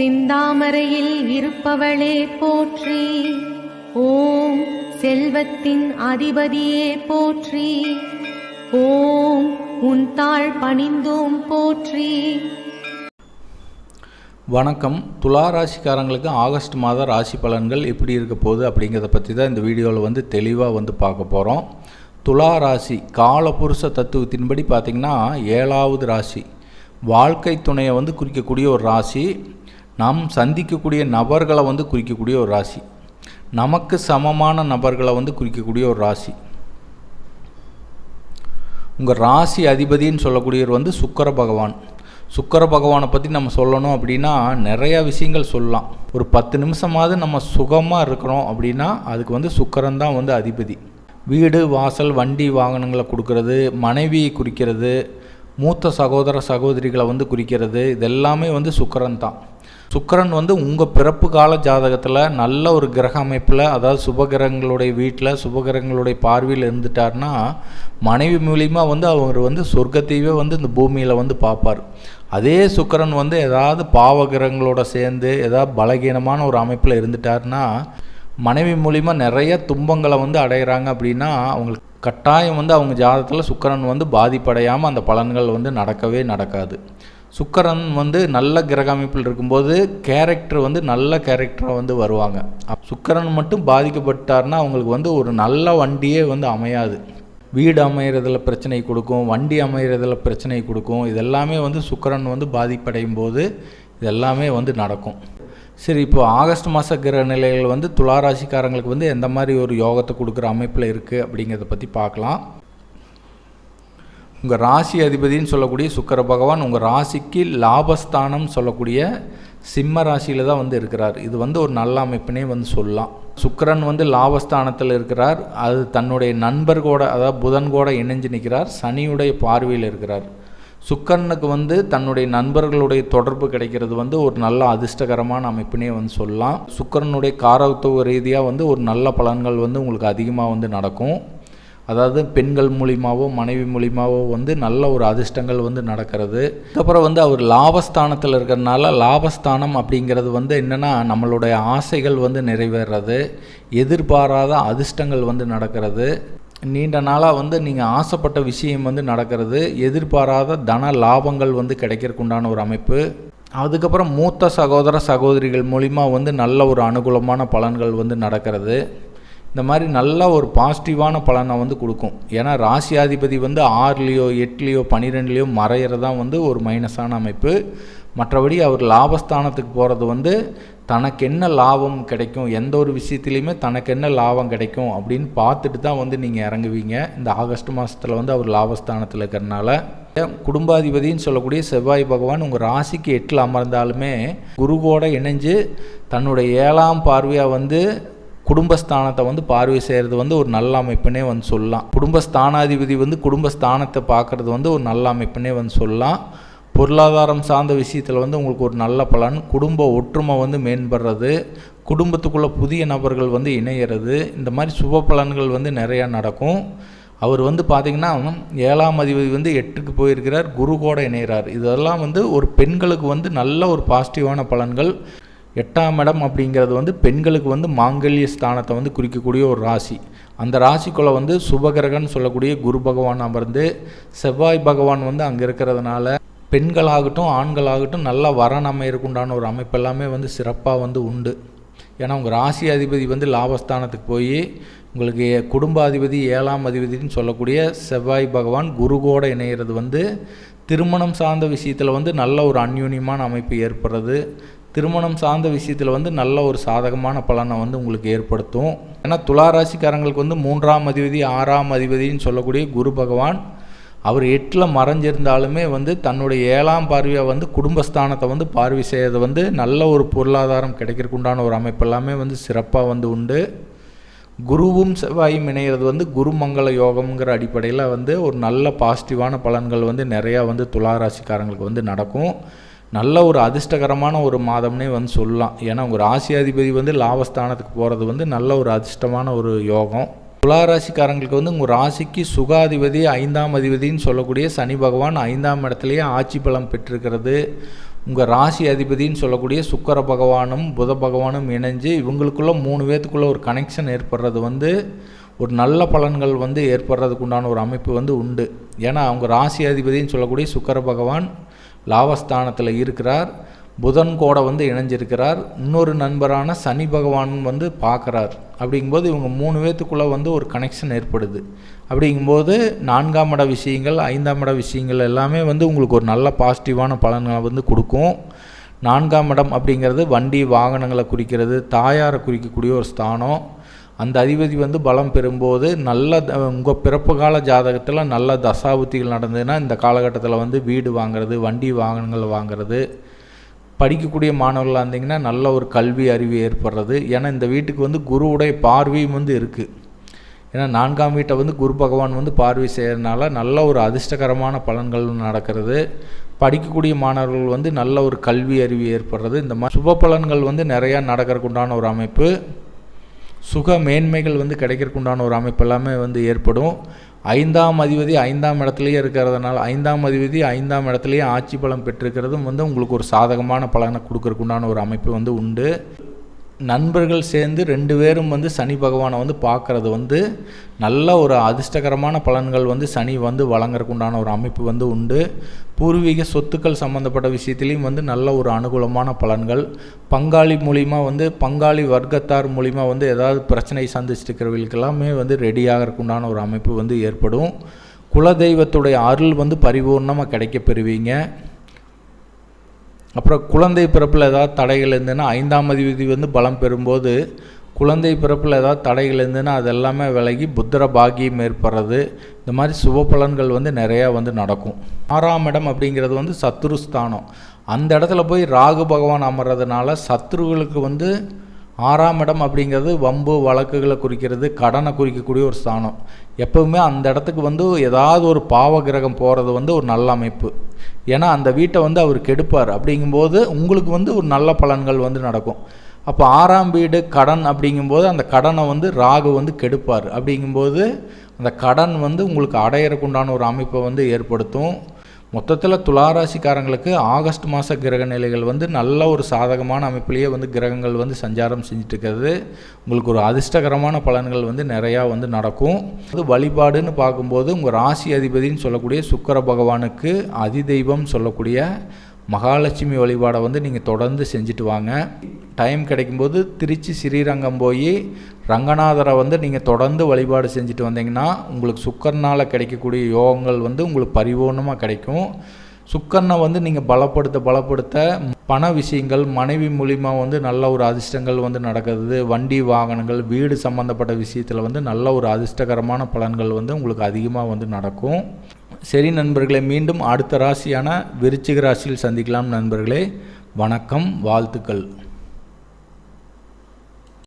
சிந்தாமரையில் இருப்பவளே போற்றி. ஓம் செல்வத்தின் அதிபதியே போற்றி. ஓம் உன் தாழ் பணிந்தோம் போற்றி. வணக்கம். துலா ராசிக்காரங்களுக்கு ஆகஸ்ட் மாத ராசி பலன்கள் எப்படி இருக்க போகுது அப்படிங்கிறத பற்றி தான் இந்த வீடியோவில் வந்து தெளிவாக வந்து பார்க்க போகிறோம் துலா ராசி காலபுருஷ தத்துவத்தின்படி பார்த்திங்கன்னா ஏழாவது ராசி. வாழ்க்கை துணையை வந்து குறிக்கக்கூடிய ஒரு ராசி. நாம் சந்திக்கக்கூடிய நபர்களை வந்து குறிக்கக்கூடிய ஒரு ராசி. நமக்கு சமமான நபர்களை வந்து குறிக்கக்கூடிய ஒரு ராசி. உங்கள் ராசி அதிபதின்னு சொல்லக்கூடியவர் வந்து சுக்கர பகவான். சுக்கர பகவானை பற்றி நம்ம சொல்லணும் அப்படின்னா நிறையா விஷயங்கள் சொல்லலாம். ஒரு பத்து நிமிஷமாவது நம்ம சுகமாக இருக்கிறோம் அப்படின்னா அதுக்கு வந்து சுக்கரன் தான் வந்து அதிபதி. வீடு வாசல் வண்டி வாகனங்களை கொடுக்கறது மனைவியை குறிக்கிறது மூத்த சகோதர சகோதரிகளை வந்து குறிக்கிறது இதெல்லாமே வந்து சுக்கரன் தான். சுக்கரன் வந்து உங்கள் பிறப்பு கால ஜாதகத்தில் நல்ல ஒரு கிரக அமைப்பில் அதாவது சுபகிரகங்களுடைய வீட்டில் சுபகிரகங்களுடைய பார்வையில் இருந்துட்டார்னா மனைவி மூலிமா வந்து அவர் வந்து சொர்க்கத்தையே வந்து இந்த பூமியில் வந்து பார்ப்பார் அதே சுக்கரன் வந்து ஏதாவது பாவகிரகங்களோட சேர்ந்து ஏதாவது பலகீனமான ஒரு அமைப்பில் இருந்துட்டார்னா மனைவி மூலிமா நிறைய துன்பங்களை வந்து அடைகிறாங்க அப்படின்னா அவங்களுக்கு கட்டாயம் வந்து அவங்க ஜாதகத்தில் சுக்கரன் வந்து பாதிப்படையாமல் அந்த பலன்கள் வந்து நடக்கவே நடக்காது. சுக்கரன் வந்து நல்ல கிரக அமைப்பில் இருக்கும்போது கேரக்டர் வந்து நல்ல கேரக்டராக வந்து வருவாங்க. சுக்கரன் மட்டும் பாதிக்கப்பட்டார்னா அவங்களுக்கு வந்து ஒரு நல்ல வண்டியே வந்து அமையாது. வீடு அமைகிறதுல பிரச்சனை கொடுக்கும் வண்டி அமைகிறதுல பிரச்சனை கொடுக்கும். இதெல்லாமே வந்து சுக்கரன் வந்து பாதிப்படையும் போது இதெல்லாமே வந்து நடக்கும். சரி இப்போ ஆகஸ்ட் மாத கிரக நிலைகள் வந்து துளாராசிக்காரங்களுக்கு வந்து எந்த மாதிரி ஒரு யோகத்தை கொடுக்குற அமைப்பில் இருக்குது அப்படிங்கிறத பற்றி பார்க்கலாம். உங்கள் ராசி அதிபதின்னு சொல்லக்கூடிய சுக்கர பகவான் உங்கள் ராசிக்கு லாபஸ்தானம் சொல்லக்கூடிய சிம்ம ராசியில் தான் வந்து இருக்கிறார். இது வந்து ஒரு நல்ல அமைப்பினே வந்து சொல்லலாம். சுக்கரன் வந்து லாபஸ்தானத்தில் இருக்கிறார். அது தன்னுடைய நண்பர் கூட அதாவது புதன் கூட இணைஞ்சு நிற்கிறார். சனியுடைய பார்வையில் இருக்கிறார். சுக்கரனுக்கு வந்து தன்னுடைய நண்பர்களுடைய தொடர்பு கிடைக்கிறது வந்து ஒரு நல்ல அதிர்ஷ்டகரமான அமைப்பினே வந்து சொல்லலாம். சுக்கரனுடைய காரத்துவ ரீதியாக வந்து ஒரு நல்ல பலன்கள் வந்து உங்களுக்கு அதிகமாக வந்து நடக்கும். அதாவது பெண்கள் மூலிமாவோ மனைவி மூலிமாவோ வந்து நல்ல ஒரு அதிர்ஷ்டங்கள் வந்து நடக்கிறது. அதுக்கப்புறம் வந்து அவர் லாபஸ்தானத்தில் இருக்கிறதுனால லாபஸ்தானம் அப்படிங்கிறது வந்து என்னென்னா நம்மளுடைய ஆசைகள் வந்து நிறைவேறது எதிர்பாராத அதிர்ஷ்டங்கள் வந்து நடக்கிறது. நீண்ட நாளாக வந்து நீங்கள் ஆசைப்பட்ட விஷயம் வந்து நடக்கிறது எதிர்பாராத தன லாபங்கள் வந்து கிடைக்கிறதுக்கு உண்டான ஒரு அமைப்பு. அதுக்கப்புறம் மூத்த சகோதர சகோதரிகள் மூலிமா வந்து நல்ல ஒரு அனுகூலமான பலன்கள் வந்து நடக்கிறது. இந்த மாதிரி நல்ல ஒரு பாசிட்டிவான பலனை வந்து கொடுக்கும். ஏன்னா ராசியாதிபதி வந்து ஆறுலேயோ எட்டுலேயோ பன்னிரெண்டுலேயோ மறையிறதான் வந்து ஒரு மைனஸான அமைப்பு. மற்றபடி அவர் லாபஸ்தானத்துக்கு போகிறது வந்து தனக்கு என்ன லாபம் கிடைக்கும் எந்த ஒரு விஷயத்துலையுமே தனக்கு என்ன லாபம் கிடைக்கும் அப்படின்னு பார்த்துட்டு தான் வந்து நீங்கள் இறங்குவீங்க. இந்த ஆகஸ்ட் மாதத்தில் வந்து அவர் லாபஸ்தானத்தில் இருக்கிறனால. குடும்பாதிபதின்னு சொல்லக்கூடிய செவ்வாய் பகவான் உங்கள் ராசிக்கு எட்டில் அமர்ந்தாலுமே குருவோட இணைஞ்சு தன்னுடைய ஏழாம் பார்வையாக வந்து குடும்பஸ்தானத்தை வந்து பார்வை செய்கிறது வந்து ஒரு நல்ல அமைப்புனே வந்து சொல்லலாம். குடும்பஸ்தானாதிபதி வந்து குடும்பஸ்தானத்தை பார்க்குறது வந்து ஒரு நல்ல அமைப்புனே வந்து சொல்லலாம். பொருளாதாரம் சார்ந்த விஷயத்தில் வந்து உங்களுக்கு ஒரு நல்ல பலன் குடும்ப ஒற்றுமை வந்து மேம்படுறது குடும்பத்துக்குள்ளே புதிய நபர்கள் வந்து இணையிறது இந்த மாதிரி சுப பலன்கள் வந்து நிறையா நடக்கும். அவர் வந்து பார்த்திங்கன்னா ஏழாம் அதிபதி வந்து எட்டுக்கு போயிருக்கிறார் குரு கூட இணைகிறார் இதெல்லாம் வந்து ஒரு பெண்களுக்கு வந்து நல்ல ஒரு பாசிட்டிவான பலன்கள். எட்டாம் இடம் அப்படிங்கிறது வந்து பெண்களுக்கு வந்து மாங்கல்ய ஸ்தானத்தை வந்து குறிக்கக்கூடிய ஒரு ராசி. அந்த ராசிக்குள்ளே வந்து சுபகிரகன்னு சொல்லக்கூடிய குரு பகவான் அமர்ந்து செவ்வாய் பகவான் வந்து அங்கே இருக்கிறதுனால பெண்களாகட்டும் ஆண்களாகட்டும் நல்ல வரன் அமையறக்குண்டான ஒரு அமைப்பு எல்லாமே வந்து சிறப்பாக வந்து உண்டு. ஏன்னா உங்கள் ராசி அதிபதி வந்து லாபஸ்தானத்துக்கு போய் உங்களுக்கு குடும்பாதிபதி ஏழாம் அதிபதினு சொல்லக்கூடிய செவ்வாய் பகவான் குருகோட இணையிறது வந்து திருமணம் சார்ந்த விஷயத்தில் வந்து நல்ல ஒரு அந்யூன்யமான அமைப்பு ஏற்படுறது. திருமணம் சார்ந்த விஷயத்தில் வந்து நல்ல ஒரு சாதகமான பலனை வந்து உங்களுக்கு ஏற்படுத்தும். ஏன்னா துளாராசிக்காரங்களுக்கு வந்து மூன்றாம் அதிபதி ஆறாம் அதிபதினு சொல்லக்கூடிய குரு பகவான் அவர் எட்டில் மறைஞ்சிருந்தாலுமே வந்து தன்னுடைய ஏழாம் பார்வையாக வந்து குடும்பஸ்தானத்தை வந்து பார்வை செய்கிறது வந்து நல்ல ஒரு பொருளாதாரம் கிடைக்கிறக்குண்டான ஒரு அமைப்பு எல்லாமே வந்து சிறப்பாக வந்து உண்டு. குருவும் செவ்வாயும் இணைகிறது வந்து குருமங்கள யோகம்ங்கிற அடிப்படையில் வந்து ஒரு நல்ல பாசிட்டிவான பலன்கள் வந்து நிறையா வந்து துளாராசிக்காரங்களுக்கு வந்து நடக்கும். நல்ல ஒரு அதிர்ஷ்டகரமான ஒரு மாதம்னே வந்து சொல்லலாம். ஏன்னா உங்கள் ராசியாதிபதி வந்து லாபஸ்தானத்துக்கு போகிறது வந்து நல்ல ஒரு அதிர்ஷ்டமான ஒரு யோகம். துளாராசிக்காரங்களுக்கு வந்து உங்கள் ராசிக்கு சுகாதிபதி ஐந்தாம் அதிபதின்னு சொல்லக்கூடிய சனி பகவான் ஐந்தாம் இடத்துலையே ஆட்சி பலம் பெற்றிருக்கிறது. உங்கள் ராசி அதிபதின்னு சொல்லக்கூடிய சுக்கர பகவானும் புத பகவானும் இணைஞ்சு இவங்களுக்குள்ள மூணு பேத்துக்குள்ளே ஒரு கனெக்ஷன் ஏற்படுறது வந்து ஒரு நல்ல பலன்கள் வந்து ஏற்படுறதுக்கு உண்டான ஒரு அமைப்பு வந்து உண்டு. ஏன்னா அவங்க ராசி அதிபதின்னு சொல்லக்கூடிய சுக்கர பகவான் லாபஸ்தானத்தில் இருக்கிறார். புதன் கூட வந்து இணைஞ்சிருக்கிறார். இன்னொரு நண்பரான சனி பகவான் வந்து பார்க்குறார். அப்படிங்கும்போது இவங்க மூணு பேத்துக்குள்ளே வந்து ஒரு கனெக்ஷன் ஏற்படுது. அப்படிங்கும்போது நான்காம் இட விஷயங்கள் ஐந்தாம் இட விஷயங்கள் எல்லாமே வந்து உங்களுக்கு ஒரு நல்ல பாசிட்டிவான பலன்களை வந்து கொடுக்கும். நான்காம் இடம் அப்படிங்கிறது வண்டி வாகனங்களை குறிக்கிறது தாயாரை குறிக்கக்கூடிய ஒரு ஸ்தானம். அந்த அதிபதி வந்து பலம் பெறும்போது நல்ல உங்கள் பிறப்பு கால ஜாதகத்தில் நல்ல தசாபுத்திகள் நடந்ததுன்னா இந்த காலகட்டத்தில் வந்து வீடு வாங்குறது வண்டி வாகனங்கள் வாங்குறது படிக்கக்கூடிய மாணவர்களாக இருந்தீங்கன்னா நல்ல ஒரு கல்வி அறிவு ஏற்படுறது. ஏன்னா இந்த வீட்டுக்கு வந்து குருவுடைய பார்வையும் வந்து இருக்குது ஏன்னா நான்காம் வீட்டை வந்து குரு பகவான் வந்து பார்வை செய்கிறதுனால நல்ல ஒரு அதிர்ஷ்டகரமான பலன்கள் நடக்கிறது. படிக்கக்கூடிய மாணவர்கள் வந்து நல்ல ஒரு கல்வி அறிவு ஏற்படுறது. இந்த மாதிரி சுப பலன்கள் வந்து நிறையா நடக்கிறதுக்கு உண்டான ஒரு அமைப்பு. சுக மேன்மைகள் வந்து கிடைக்கிறக்குண்டான ஒரு அமைப்பு எல்லாமே வந்து ஏற்படும். ஐந்தாம் அதிபதி ஐந்தாம் இடத்துலையே இருக்கிறதுனால ஐந்தாம் அதிபதி ஐந்தாம் இடத்துலையே ஆட்சி பலம் பெற்றிருக்கிறதும் வந்து உங்களுக்கு ஒரு சாதகமான பலனை கொடுக்கறக்குண்டான ஒரு அமைப்பு வந்து உண்டு. நண்பர்கள் சேர்ந்து ரெண்டு பேரும் வந்து சனி பகவானை வந்து பார்க்குறது வந்து நல்ல ஒரு அதிர்ஷ்டகரமான பலன்கள் வந்து சனி வந்து வழங்குறதுக்கு உண்டான ஒரு அமைப்பு வந்து உண்டு. பூர்வீக சொத்துக்கள் சம்மந்தப்பட்ட விஷயத்துலேயும் வந்து நல்ல ஒரு அனுகூலமான பலன்கள். பங்காளி மூலிமா வந்து பங்காளி வர்க்கத்தார் மூலிமா வந்து ஏதாவது பிரச்சனை சந்திச்சுட்டு இருக்கிறவங்களுக்கு எல்லாமே வந்து ரெடி ஆகிறதுக்கு உண்டான ஒரு அமைப்பு வந்து ஏற்படும். குலதெய்வத்துடைய அருள் வந்து பரிபூர்ணமாக கிடைக்க பெறுவீங்க. அப்புறம் குழந்தை பிறப்பில் ஏதாவது தடைகள் இருந்ததுன்னா ஐந்தாம் அதிபதி வந்து பலம் பெறும்போது குழந்தை பிறப்பில் ஏதாவது தடைகள் இருந்ததுன்னா அது எல்லாமே விலகி புத்திர பாகியம் ஏற்படுறது. இந்த மாதிரி சுப பலன்கள் வந்து நிறையா வந்து நடக்கும். ஆறாம் இடம் அப்படிங்கிறது வந்து சத்ருஸ்தானம். அந்த இடத்துல போய் ராகு பகவான் அமர்றதுனால சத்ருகளுக்கு வந்து ஆறாம் இடம் அப்படிங்கிறது வம்பு வழக்குகளை குறிக்கிறது கடனை குறிக்கக்கூடிய ஒரு ஸ்தானம். எப்பவுமே அந்த இடத்துக்கு வந்து ஏதாவது ஒரு பாவ கிரகம் போகிறது வந்து ஒரு நல்ல அமைப்பு. ஏன்னா அந்த வீட்டை வந்து அவர் கெடுப்பார். அப்படிங்கும்போது உங்களுக்கு வந்து ஒரு நல்ல பலன்கள் வந்து நடக்கும். அப்போ ஆறாம் வீடு கடன் அப்படிங்கும்போது அந்த கடனை வந்து ராகு வந்து கெடுப்பார். அப்படிங்கும்போது அந்த கடன் வந்து உங்களுக்கு அடையறக்குண்டான ஒரு அமைப்பை வந்து ஏற்படுத்தும். மொத்தத்தில் துளாராசிக்காரங்களுக்கு ஆகஸ்ட் மாத கிரக நிலைகள் வந்து நல்ல ஒரு சாதகமான அமைப்பிலேயே வந்து கிரகங்கள் வந்து சஞ்சாரம் செஞ்சுட்டு இருக்கிறது உங்களுக்கு ஒரு அதிர்ஷ்டகரமான பலன்கள் வந்து நிறையா வந்து நடக்கும். அது வழிபாடுன்னு பார்க்கும்போது உங்கள் ராசி அதிபதின்னு சொல்லக்கூடிய சுக்கர பகவானுக்கு அதிதெய்வம் சொல்லக்கூடிய மகாலட்சுமி வழிபாடை வந்து நீங்கள் தொடர்ந்து செஞ்சுட்டு வாங்க. டைம் கிடைக்கும்போது திருச்சி ஸ்ரீரங்கம் போய் ரங்கநாதரை வந்து நீங்கள் தொடர்ந்து வழிபாடு செஞ்சுட்டு வந்தீங்கன்னா உங்களுக்கு சுக்கரனால் கிடைக்கக்கூடிய யோகங்கள் வந்து உங்களுக்கு பரிபூர்ணமாக கிடைக்கும். சுக்கரனை வந்து நீங்கள் பலப்படுத்த பலப்படுத்த பண விஷயங்கள் மனைவி மூலிமா வந்து நல்ல ஒரு அதிர்ஷ்டங்கள் வந்து நடக்கிறது வண்டி வாகனங்கள் வீடு சம்மந்தப்பட்ட விஷயத்தில் வந்து நல்ல ஒரு அதிர்ஷ்டகரமான பலன்கள் வந்து உங்களுக்கு அதிகமாக வந்து நடக்கும். சரி நண்பர்களை மீண்டும் அடுத்த ராசியான விருச்சிக ராசியில் சந்திக்கலாம் நண்பர்களே. வணக்கம் வாழ்த்துக்கள்.